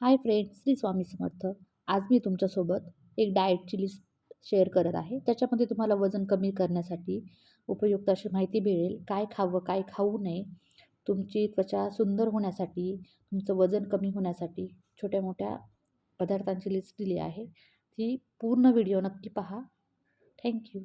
Hi friend Shri Swami Samarth. आज मी तुमच्यासोबत एक डाएटची लिस्ट शेअर करत आहे. त्याच्यामध्ये तुम्हाला वजन कमी करण्यासाठी उपयुक्त अशी माहिती मिळेल. काय खावं काय खाऊ नये तुमची त्वचा सुंदर होण्यासाठी तुमचं वजन कमी होण्यासाठी छोट्या मोठ्या पदार्थांची लिस्ट दिली आहे. ती पूर्ण व्हिडिओ नक्की पहा. थँक्यू